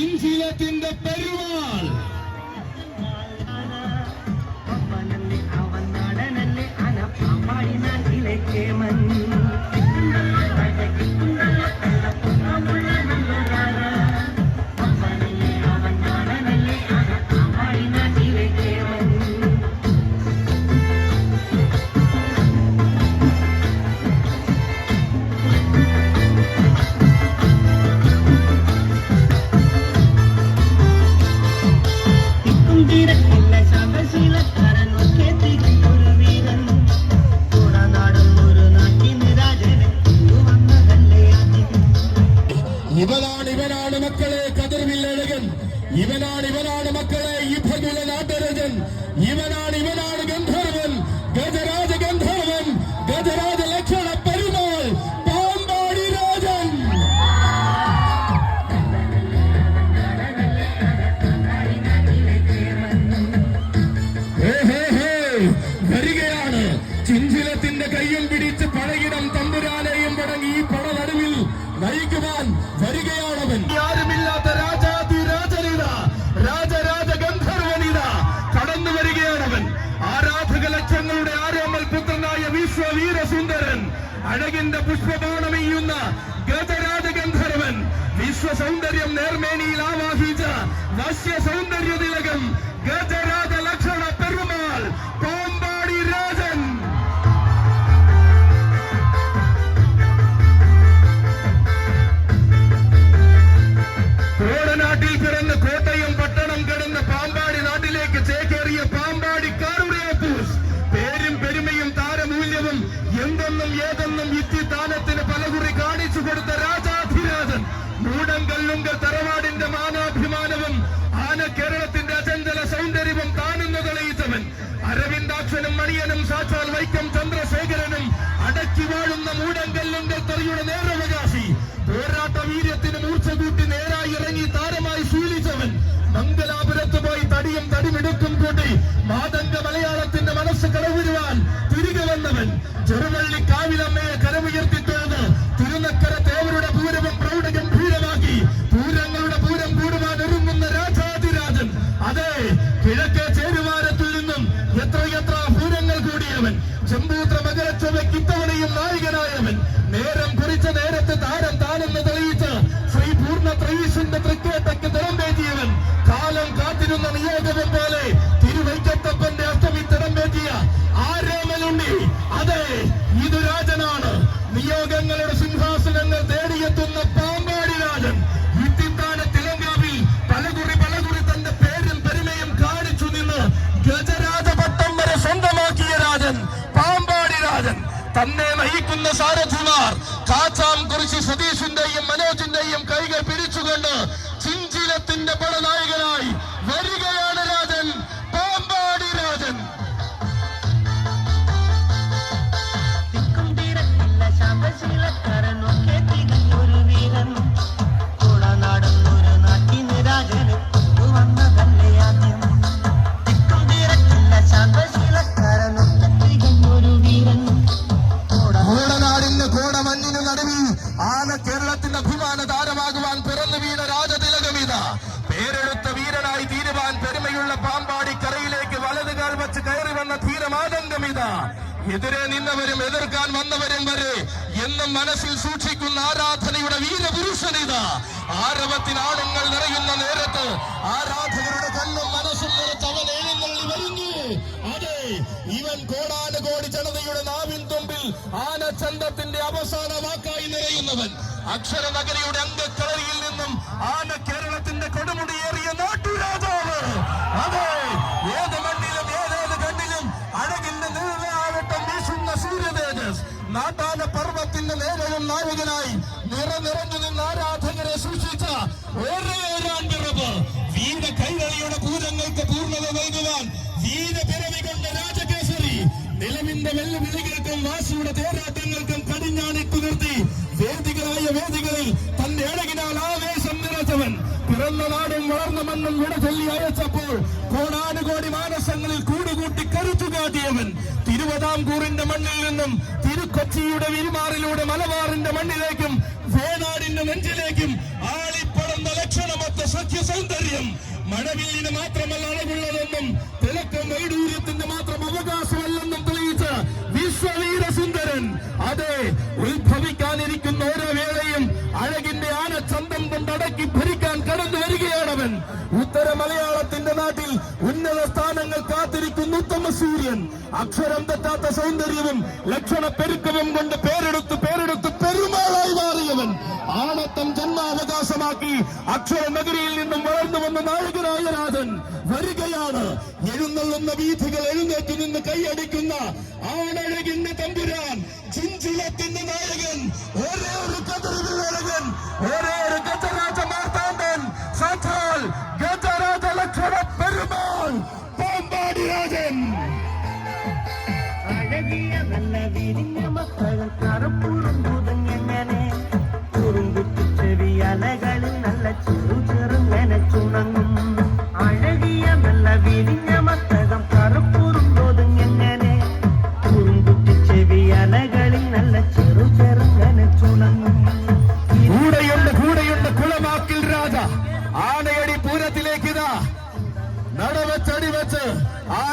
ചിഞ്ചിലത്തിന്റെ പെരുമാൾ. അവൻ നടനല്ലേ അന പാമ്പാടി നാട്ടിലേക്ക് ചിഞ്ചിലത്തിന്റെ കയ്യും പിടിച്ച് പഴകിടം തമ്പുരാനെയും പടങ്ങി ഈ പട നടുവിൽ നയിക്കുവാൻ വരികയാണവൻ. ആരുമില്ലാത്ത രാജാതിരാജനിത രാജരാജ ഗന്ധർവനിത കടന്നു വരികയാണവൻ. ആരാധക ലക്ഷങ്ങളുടെ ആരോമൽ പുത്രനായ വിശ്വവീരസുന്ദരൻ അഴകിന്റെ പുഷ്പബാണമെയ്യുന്ന ഗജരാജ ഗന്ധർവൻ. വിശ്വ സൗന്ദര്യം നേർമേനിയിൽ ആവാഹിച്ച വശ്യ സൗന്ദര്യ തിലകം ഗജരാജ മൂടം കല്ലുങ്കൽ തറവാടിന്റെ മാനാഭിമാനവും ആന കേരളത്തിന്റെ അചഞ്ചല സൗന്ദര്യവും താനെന്ന് തെളിയിച്ചവൻ അരവിന്ദാക്ഷനും മണിയനും സാക്ഷാൽ വൈക്കം ചന്ദ്രശേഖരനും അടക്കി വാഴുന്ന മൂടങ്കല്ലുങ്കൽ തെറിയുടെ നേരവകാശി. പോരാട്ട വീര്യത്തിന് മൂർച്ച കൂട്ടി നേരായി ഇറങ്ങി താരമായി ശീലിച്ചവൻ. മംഗലാപുരത്ത് പോയി തടിയും തടിമിടുക്കും കൂട്ടി മാതംഗ മലയാളത്തിന്റെ മനസ്സ് കടവുരുവാൻ തിരികെ വന്നവൻ. ചെറുവള്ളി കാവിലമ്മയെ കരമുയർത്തി നിയോഗവും പോലെ തിരുവൈക്കത്തപ്പന്റെ അഷ്ടമി പറ്റിയ ആരോമലുണ്ണി അതെ ഇത് രാജനാണ്. നിയോഗങ്ങളുടെ സിംഹാസനങ്ങൾ തേടിയെത്തുന്ന പാമ്പാടി രാജൻ. ഇത്തിത്താന തിലങ്കാവിൽ പലകുറി പലകുറി തന്റെ പേരും പെരുമയും കാണിച്ചു ഗജരാജപട്ടം വരെ സ്വന്തമാക്കിയ രാജൻ പാമ്പാടി രാജൻ. തന്നെ നയിക്കുന്ന സാരഥിമാർ കാച്ചാം കുറിച്ച് സതീഷിന്റെയും മനോജിന്റെയും കൈകൾ പിടിച്ചുകൊണ്ട് ചിഞ്ചിലത്തിന്റെ പടനായകനായി വരികയാണ് എതിരെ നിന്നവരും എതിർക്കാൻ വന്നവരും വരെ എന്നും മനസ്സിൽ സൂക്ഷിക്കുന്ന ആരാധനയുടെ വീരപുരുഷനിത ആരവത്തിനാളുങ്ങൾ നിറയുന്ന നേരത്ത് ആരാധകരുടെ കണ്ണും മനസ്സും നിറച്ച് അവൻ വരുന്നു. അതെ ഇവൻ കോടാനുകോടി ജനതയുടെ നാവിൻ തുമ്പിൽ ആനച്ചന്തത്തിന്റെ അവസാന വാക്കായി നിറയുന്നവൻ. അക്ഷര നഗരിയുടെ അംഗക്കളരിയിൽ നിന്നും വീര കൈകളിയുടെ പൂരങ്ങൾക്ക് പൂർണത നൽകുവാൻ വീര പിറവി കൊണ്ട രാജകേസരി. നിലവിന്റെ വെല്ലുവിളികൾക്കും വാശിയുടെ തേരാട്ടങ്ങൾക്കും കടിഞ്ഞാണിട്ടു നിർത്തി. വേദികളായ വേദികളിൽ തന്റെ അഴകിനാൽ ആവേശം നിറച്ചവൻ. പിറന്ന നാടും വളർന്ന മണ്ണും വിട അയച്ചപ്പോൾ കോടാനുകോടി മാനസങ്ങളിൽ കൂടുകൂട്ടി കരുത്തു കാട്ടിയവൻ. മണ്ണിൽ നിന്നും തിരുക്കൊച്ചിയുടെ വിരുമാറിലൂടെ മലബാറിന്റെ മണ്ണിലേക്കും വേണാടിന്റെ നെഞ്ചിലേക്കും ആളിപ്പടർന്ന തിലകം മഴവില്ലിന് മാത്രമല്ല അളവുള്ളതെന്നും തിലക്കം വൈഡൂര്യത്തിന്റെ മാത്രം അവകാശമല്ലെന്നും തെളിയിച്ച് വിശ്വവീര സുന്ദരൻ. അതെ ഉത്ഭവിക്കാനിരിക്കുന്ന ഓരോ വേളയും അഴകിന്റെ ആനച്ചന്തം കൊണ്ടടക്കി ഭരിക്കാൻ കടന്നു വരികയാണവൻ. ഉത്തര മലയാളത്തിന്റെ ഉന്നത സ്ഥാനങ്ങൾ കാത്തിരിക്കുന്ന ഉത്തമ സൂര്യൻ. അക്ഷരം തെറ്റാത്ത സൗന്ദര്യവും ലക്ഷണ പെരുക്കവും കൊണ്ട് പേരെടുത്ത് പേരെടുത്ത് പെരുമാളായി മാറിയവൻ. ആണത്തം ജന്മാവകാശമാക്കി അക്ഷര നഗരിയിൽ നിന്നും വളർന്നു വന്ന നായകനായ രാജൻ വരികയാണ്. എഴുന്നള്ളുന്ന വീഥികൾ എഴുന്നേറ്റ് നിന്ന് കൈയടിക്കുന്ന ആണഴകിന്റെ തമ്പുരാൻ ചിഞ്ചിലത്തിന്റെ നല്ല വിരിഞ്ഞ മക്കൾ കറുപ്പുറുമ്പുതങ്ങനെ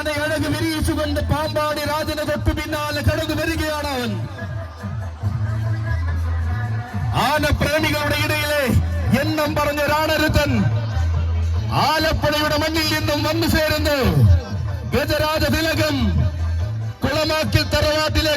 ആനയഴക് വിരിയിച്ചുകൊണ്ട് പാമ്പാടി രാജന് തൊട്ടു പിന്നാലെ കടന്നു വരികയാണ് അവൻ. ആനപ്രേമികളുടെ ഇടയിലെ എണ്ണം പറഞ്ഞ രാണരുത്തൻ ആലപ്പുഴയുടെ മണ്ണിൽ നിന്നും വന്നു ചേരുന്നു. ഗജരാജ തിലകം കുളമാക്കിൽ തറവാട്ടിലെ